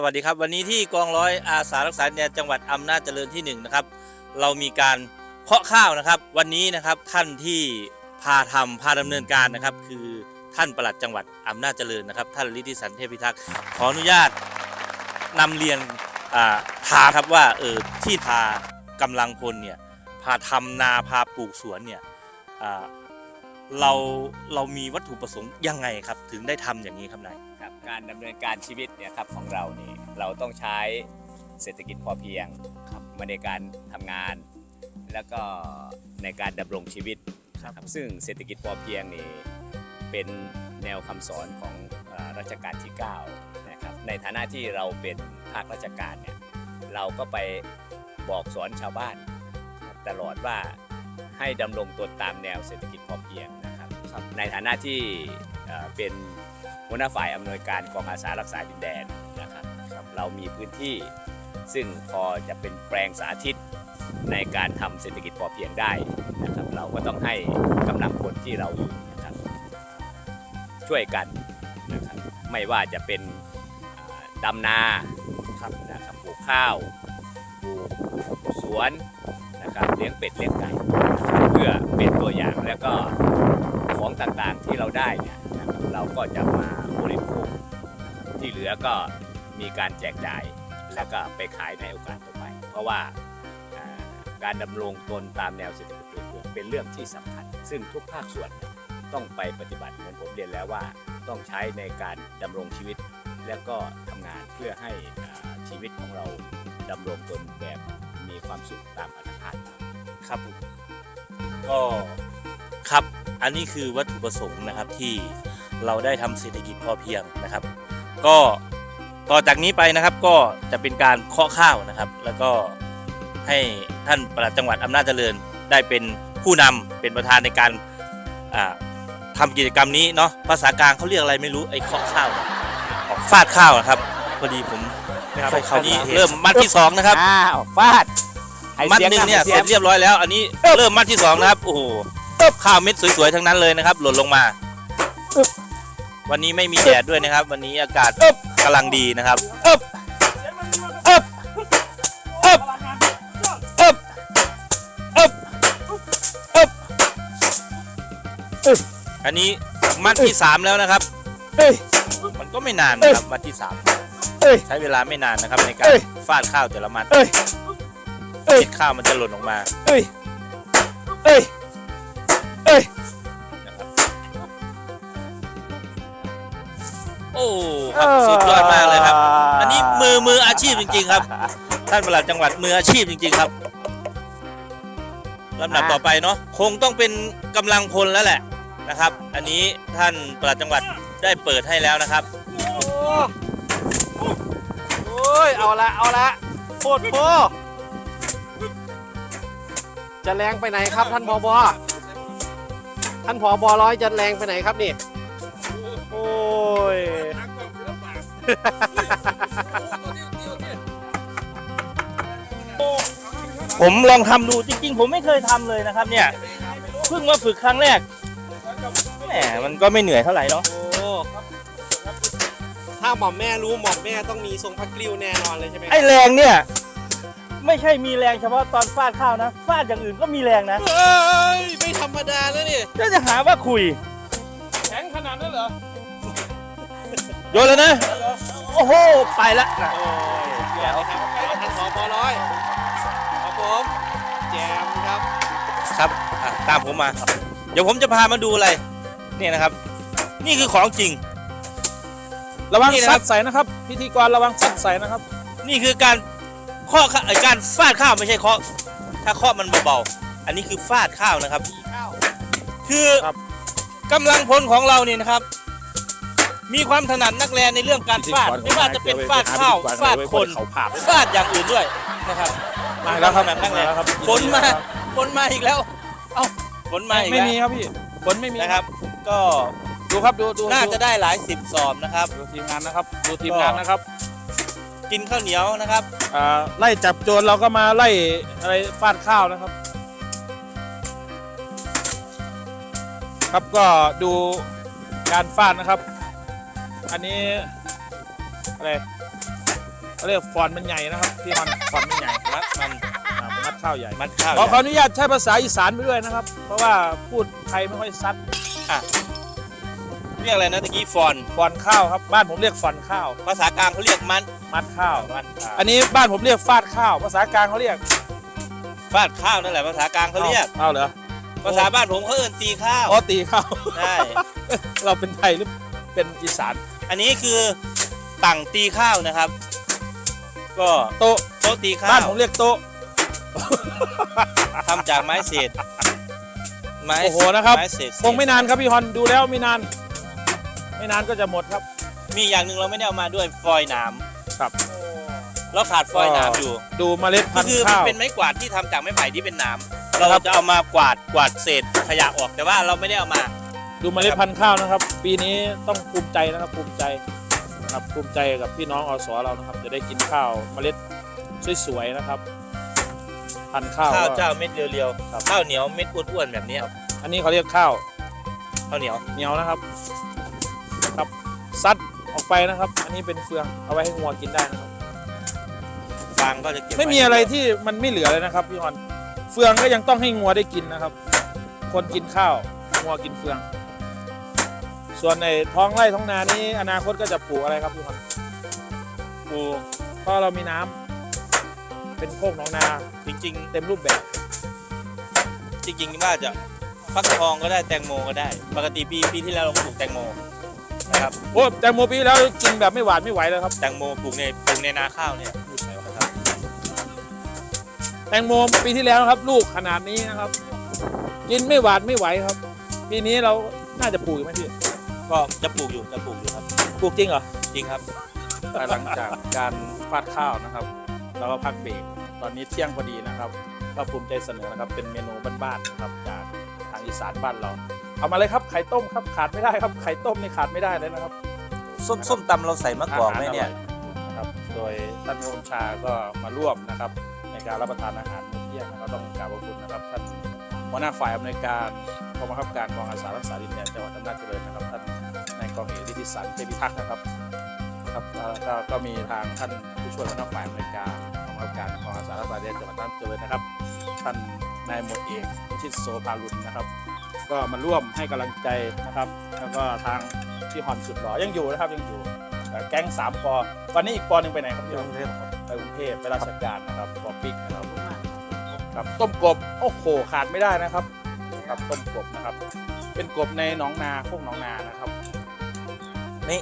สวัสดีครับ วันนี้ที่กองร้อยอาสารักษาดินแดนจังหวัดอำนาจเจริญที่หนึ่งนะครับเรามีการเพาะข้าวนะครับ วันนี้นะครับท่านที่พาทำพาดำเนินการนะครับ คือท่านปลัดจังหวัดอำนาจเจริญนะครับ ท่านฤทธิสันเทพพิทักษ์ขออนุญาตนำเรียนอ่าทาครับว่าเออที่พากำลังพลเนี่ยพาทำนาพาปลูกสวนเนี่ยเราเรามีวัตถุประสงค์ยังไงครับ ถึงได้ทำอย่างนี้ครับนาย การดำเนินการชีวิตเนี่ยครับของเรานี่เราต้องใช้เศรษฐกิจพอเพียงครับมาในการทำงาน แล้วก็ในการดำรงชีวิตครับครับซึ่งเศรษฐกิจพอเพียงนี่เป็นแนวคำสอนของเอ่อรัชกาลที่9นะครับในฐานะที่เราเป็นภาคราชการเนี่ยเราก็ไปบอกสอนชาวบ้านครับตลอดว่าให้ดำรงตนตามแนวเศรษฐกิจพอเพียงนะครับในฐานะที่เอ่อเป็น หัวหน้าฝ่ายอำนวยการกองอาสารักษาดินแดนนะครับรบเรามีพื้นที่ซึ่งพอจะเป็นแปลงสาธิตในการทำเศรษฐกิจพอเพียงได้นะครับ เราก็ต้องให้กำลังคนที่เราอยู่นะครับ ช่วยกันนะครับไม่ว่าจะเป็นอ่าดำนาครับนะครับปลูกข้าวปลูกสวนนะครับเลี้ยงเป็ดเลี้ยงไก่เพื่อเป็นตัวอย่างแล้วก็ของต่างๆที่เราได้เนี่ย เราก็จะมาบริโภคที่เหลือก็มีการแจกจ่ายแล้วก็ไปขายในโอกาสต่อไป เพราะว่าการดำรงตนตามแนวเศรษฐกิจพอเพียงเป็นเรื่องที่สำคัญ ซึ่งทุกภาคส่วนต้องไปปฏิบัติเหมือนผมเรียนแล้วว่าต้องใช้ในการดำรงชีวิต แล้วก็ทำงานเพื่อให้ชีวิตของเราดำรงตนแบบมีความสุขตามอัตภาพครับผมก็ครับ อันนี้คือวัตถุประสงค์นะครับที่เราได้ทำเศรษฐกิจพอเพียงนะครับ ก็ต่อจากนี้ไปนะครับก็จะเป็นการเคาะข้าวนะครับ แล้วก็ให้ท่านปลัดจังหวัดอำนาจเจริญได้เป็นผู้นำเป็นประธานในการอ่าทำกิจกรรมนี้เนาะภาษากลางเขาเรียกอะไรไม่รู้ไอ้เคาะข้าวเนี่ยออกฟาดข้าวนะครับพอดีผมไม่ค่อยเข้านี่เริ่มมัดที่สองนะครับอ้าวฟาดให้มัดสีงหนึ่งเนี่ยให้เสร็จเรียบร้อยแล้ว อันนี้เริ่มมัดที่สองนะครับโอ้โห ข้าวเม็ดสวยๆทั้งนั้นเลยนะครับ หล่นลงมาวันนี้ไม่มีแดดด้วยนะครับ วันนี้อากาศกำลังดีนะครับอึบอึบอึบอึบอึบอึบอึบอันนี้มัดที่สามแล้วนะครับ เอ้ยมันก็ไม่นานนะครับมัดที่สามเอ้ยใช้เวลาไม่นานนะครับ ในการเอ้ยฟาดข้าวแต่ละมัดเอ้ยเอ้ยเม็ดข้าวมันจะหล่นออกมาเอ้ยเอ้ย เอ้ยนะครับโอ้ครับสุดยอดมากเลยครับ อันนี้มือมืออาชีพจริง ๆ ครับ ท่านปลัดจังหวัดมืออาชีพจริง ๆ ครับลำดับต่อไปเนาะคงต้องเป็นกำลังพลแล้วแหละนะครับ อันนี้ท่านปลัดจังหวัดได้เปิดให้แล้วนะครับโอ้ยเอาละเอาละโคตรโพจะแรงไปไหนครับท่านผบ ท่านผบร้อยจะแรงไปไหนครับนี่ โอ้ย ผมลองทำดูจริงๆ ผมไม่เคยทำเลยนะครับเนี่ย เพิ่งมาฝึกครั้งแรก แหมมันก็ไม่เหนื่อยเท่าไหร่เนาะ โอ้ถ้าหม่อมแม่รู้หม่อมแม่ต้องมีทรงพักกลิ้วแน่นอนเลยใช่ไหมไอแรงเนี่ย ไม่ใช่มีแรงเฉพาะตอนฟาดข้าวนะ ฟาดอย่างอื่นก็มีแรงนะเฮ้ยไม่ธรรมดาแล้วนี่ก็จะหาว่าคุย แข็งขนาดนั้นเหรอโยนแล้วนะ โอ้โห ไปละนะโอ้ยเดี๋ยวครับท่านผบร้อยครับผมแจมครับครับอะตามผมมา เดี๋ยวผมจะพามาดูอะไรนี่นะครับ นี่คือของจริง ระวังนี่นะครับซัดใส่นะครับ พิธีกรระวังซัดใส่นะครับ นี่คือการเคาะ ข้าเอ่อการฟาดข้าวไม่ใช่เคาะถ้าเคาะมันเบาๆอันนี้คือฟาดข้าวนะครับ คือครับ กำลังพลของเราเนี่ยนะครับ มีความถนัดนักแลในเรื่องการฟาดไม่ว่าจะเป็นฟาดข้าวฟาดคน เขาผ่าไปฟาดอย่างอื่นด้วยนะครับมาแล้วครับถนัดนักแลมาแล้วครับ ฝนมาฝนมาอีกแล้ว เอ้าฝนมาอีกไม่แล้วมีครับพี่ฝนไม่มีนะครับ ก็ดูครับดูดูน่าดูจะได้หลายสิบสอบนะครับ ดูทีมงานนะครับ ดูทีมงานนะครับ กินข้าวเหนียวนะครับอ่าไล่จับโจรเราก็มาไล่อะไรฟาดข้าวนะครับ ครับก็ดูการฟาดนะครับ อันนี้อะไรเขาเรียกฟอนต์มันใหญ่นะครับพี่ฮอนฟอนต์มันใหญ่มัดมันอ่ามัดข้าวใหญ่มัดข้าวขอขอใหญ่อนุญาตใช้ภาษาอีสานไปด้วยนะครับ เพราะว่าพูดไทยไม่ค่อยซัดเรียกอะไรนะตะกี้ฟอน ฟอนต์ข้าวครับ บ้านผมเรียกฟอนต์ข้าว ภาษากลางเขาเรียกมันมัดข้าวมันข้าวอันนี้บ้านผมเรียกฟาดข้าว ภาษากลางเขาเรียกฟาดข้าวนั่นแหละภาษากลางเขาเรียกเอาเหรอภาษาบ้านผมเขาเอิ้นตีข้าวอ๋อตีข้าวใช่เราเป็นไทยหรือเป็นอีสาน อันนี้คือต่างตีข้าวนะครับ ก็โต๊ะโต๊ะตีข้าบ้านวผมเรียกโต๊ะทำจากไม้เศษไม้โอ้โหนะครับไม้เศษคงไม่นานครับพี่ฮอนดูแล้วไม่นาน ไม่นานก็จะหมดครับ มีอย่างหนึ่งเราไม่ได้เอามาด้วยฟอยล์หนามครับเราขาดฟอยล์หนามอยู่ ดูเมล็ดพัก็นคือธุ์มันข้าว เป็นไม้กวาดที่ทำจากไม้ไผ่ที่เป็นหนามครัเราบจะเอามากวาดกวาดเศษขยะออกแต่ว่าเราไม่ได้เอามา ดูเมล็ดพันธุ์ข้าวนะครับ ปีนี้ต้องภูมิใจนะครับภูมิใจนะครับภูมิใจกับพี่น้องอสเรานะครับ จะได้กินข้าวเมล็ดสวยๆนะครับ พันธุ์ข้าวข้าวก็เจ้าเม็ดเรียวครับๆข้าวเหนียวเม็ดอ้วนๆแบบนี้ครับอันนี้เขาเรียกข้าวข้าวเหนียว เหนียวนะครับ ครับซัดออกไปนะครับ อันนี้เป็นเฟืองเอาไว้ให้งัวกินได้นะครับ ฟางก็จะเก็บไม่มีอะไรที่มันไม่เหลือเลยนะครับพี่ฮอนเฟืองก็ยังต้องให้งัวได้กินนะครับ คนกินข้าวงัวกินเฟือง ส่วนในท้องไร่ท้องนานี้อนาคตก็จะปลูกอะไรครับพี่ฮอนปลูกเพราะเรามีน้ำเป็นโคกหนองนาจริง เต็มรูปแบบ ๆ จริงๆว่าจะฟักทองก็ได้แตงโมก็ได้ ปกติปีปีที่แล้วเราปลูกแตงโมนะ ครับโอ้แตงโมปีที่แล้วกินแบบไม่หวานไม่ไหวเลยครับแตงโมปลูกในปลูกในนาข้าวเนี่ยนะครับแตงโมปีที่แล้วนะครับ ลูกขนาดนี้นะครับ กินไม่หวานไม่ไหวครับ ปีนี้เราน่าจะปลูกอีกไหมพี่ก็จะปลูกอยู่จะปลูกอยู่ครับปลูกจริงเหรอจริงครับหลังจากการฟาดข้าวนะครับ เราก็พักเบรกตอนนี้เที่ยงพอดีนะครับ ก็ภูมิใจเสนอนะครับเป็นเมนูบ้านๆนะครับจากทางอีสานบ้านเรา เอามาเลยครับไข่ต้มครับขาดไม่ได้ครับไข่ต้มนี่ขาดไม่ได้เลยนะครับส้มส้มตำเราใส่มะกอกไหมเนี่ยนะครับโดยท่านผู้บัญชาก็มาร่วมนะครับ ในการรับประทานอาหารมื้อเที่ยงนะครับต้องกราบขอบคุณนะครับท่านหัวหน้าฝ่ายอำนวยการกองบังคับการกองอาสารักษาดินแดนจังหวัดอำนาจเจริญนะครับท่านนายกองเอกฤทธิสันเทพิทักษ์นะครับครับแล้วก็ก็มีทางท่านผู้ช่วยหัวหน้าฝ่ายอำนวยการกองบังคับการกองอาสารักษาดินแดนจังหวัดอำนาจเจริญนะครับท่าน นายหมวดเอกวิชิตโสภารุณนะครับ ก็มาร่วมให้กำลังใจนะครับ แล้วก็ทางพี่ฮอนสุดหล่อยังอยู่นะครับยังอยู่เอ่อแก๊งสามปอวันนี้อีกปอหนึ่งไปไหนครับพี่ฮอนไปกรุงเทพไปราชการนะครับปอปิกนะครับครับต้มกบโอ้โหขาดไม่ได้นะครับครับต้มกบนะครับ เป็นกบในหนองนาพวกหนองนานะครับนี่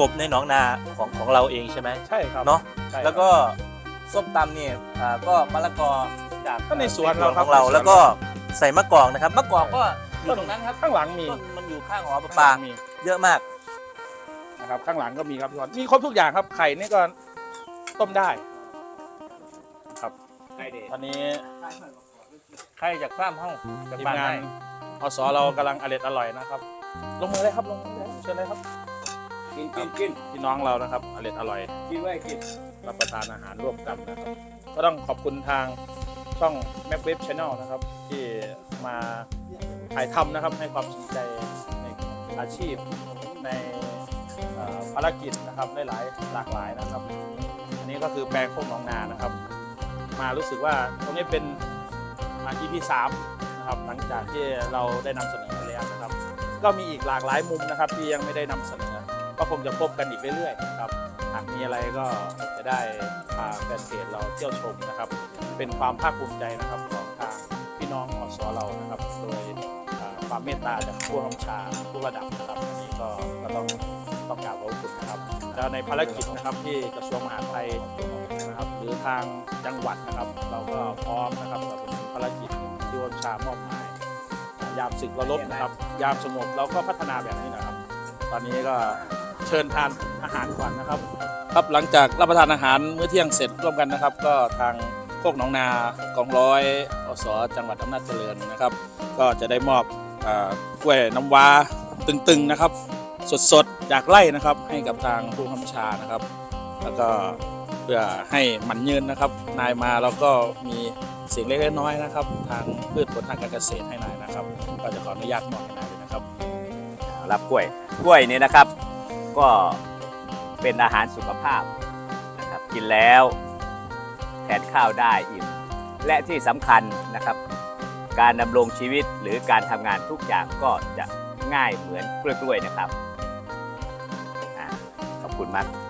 กบในหนองนาของของเราเองใช่ไหมใช่ครับเนาะใช่ครับแล้วก็ส้มตำเนี่ยอ่าก็มะละกอ จากก็ในสวนเราครับของเราในสวนแล้วก็ใส่มะกอกนะครับมะกอกก็อยู่ตรงนั้นครับข้างหลังมีต้นมันอยู่ข้างหอประข้างปาหลังมีเยอะมากนะครับข้างหลังก็มีครับพี่ฮอนมีครบทุกอย่างครับไข่นี่ก็ต้มได้ครับไข่เด็ตอนนี้ใครจากข้ามห้องจากทีมบ้านงานได้อสเรากำลังอร่อยอร่อยนะครับ ลงมือเลยครับลงมือเลยเชิญเลยครับกินกินกินพี่น้องเรานะครับอร่อยอร่อย กินไว้กินรับประทานอาหารร่วมกันนะครับก็ต้องขอบคุณทาง ช่อง m a p Web Channel นะครับ ที่มาถ่ายทำนะครับให้ความสนใจในอาชีพในภารกิจนะครับหลายๆหลากหลายนะครับ อันนี้ก็คือแปลงพวกหนองนานะครับ มารู้สึกว่าตรงนี้เป็น EP 3นะครับหลังจากที่เราได้นำเสนอไปแล้วนะครับ ก็มีอีกหลากหลายมุมนะครับ ที่ยังไม่ได้นำเสนอ ก็คงจะพบกันอีกเรื่อยๆนะครับหากมีอะไรก็จะได้พาแฟนเพจเราเที่ยวชมนะครับ เป็นความภาคภูมิใจนะครับของทางพี่น้องอสเรานะครับ โดยความเมตตาจากผู้กำชาทุกระดับนะครับอันนี้ก็ก็ต้องต้องกราบขอบคุณนะครับแล้วในภารกิจนะครับที่กระทรวงมหาดไทยนะครับหรือทางจังหวัดนะครับ เราก็พร้อมนะครับสำหรับภารกิจที่วัชามอบหมายยามศึกวรบนะครับ ยามสงบเราก็พัฒนาแบบนี้นะครับ ตอนนี้ก็เชิญทานอาหารก่อนนะครับ ครับหลังจากรับประทานอาหารมื้อเที่ยงเสร็จร่วมกันนะครับ ก็ทาง โคกหนองนากองร้อยอสจังหวัดอำนาจเจริญนะครับ ก็จะได้มอบกล้วยน้ำว้าตึงๆนะครับ สดๆจากไร่นะครับ ให้กับทางผู้คำชานะครับ แล้วก็เพื่อให้มันยืนนะครับ นายมาแล้วก็มีสิ่งเล็กๆน้อยๆนะครับ ทางพืชผลทางการเกษตรให้นายนะครับ ก็จะขออนุญาตมอบให้นายเลยนะครับรับกล้วยกล้วยนี่นะครับ ก็เป็นอาหารสุขภาพนะครับกินแล้ว แทนข้าวได้อิ่มและที่สำคัญนะครับ การดำรงชีวิตหรือการทำงานทุกอย่างก็จะง่ายเหมือนกล้วยๆนะครับอขอบคุณมาก